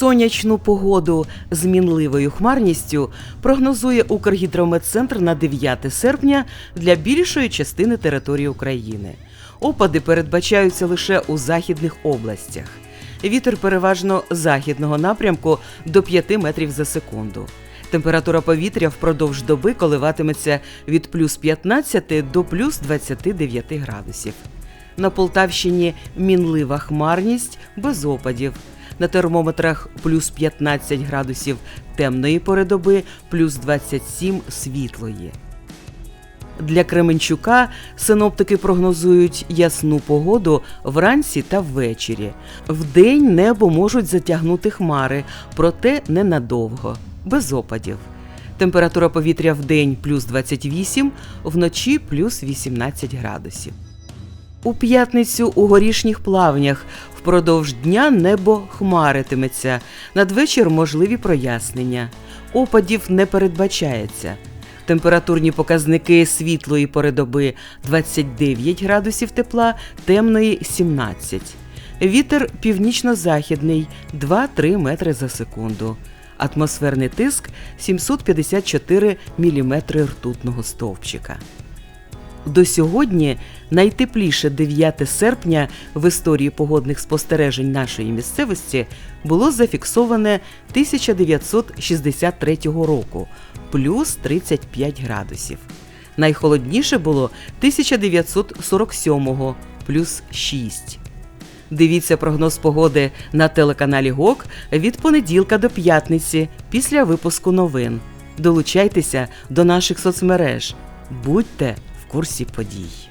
Сонячну погоду з мінливою хмарністю прогнозує Укргідрометцентр на 9 серпня для більшої частини території України. Опади передбачаються лише у західних областях. Вітер переважно західного напрямку до 5 метрів за секунду. Температура повітря впродовж доби коливатиметься від плюс 15 до плюс 29 градусів. На Полтавщині мінлива хмарність без опадів. На термометрах плюс 15 градусів темної пори доби, плюс 27 світлої. Для Кременчука синоптики прогнозують ясну погоду вранці та ввечері. Вдень небо можуть затягнути хмари, проте ненадовго, без опадів. Температура повітря в день плюс 28, вночі плюс 18 градусів. У п'ятницю у горішніх плавнях впродовж дня небо хмаритиметься. Надвечір можливі прояснення. Опадів не передбачається. Температурні показники світлої пори доби 29 градусів тепла, темної 17. Вітер північно-західний 2-3 метри за секунду. Атмосферний тиск 754 мм ртутного стовпчика. До сьогодні найтепліше 9 серпня в історії погодних спостережень нашої місцевості було зафіксоване 1963 року плюс 35 градусів. Найхолодніше було 1947 плюс 6. Дивіться прогноз погоди на телеканалі ГОК від понеділка до п'ятниці після випуску новин. Долучайтеся до наших соцмереж. Будьте курсі подій.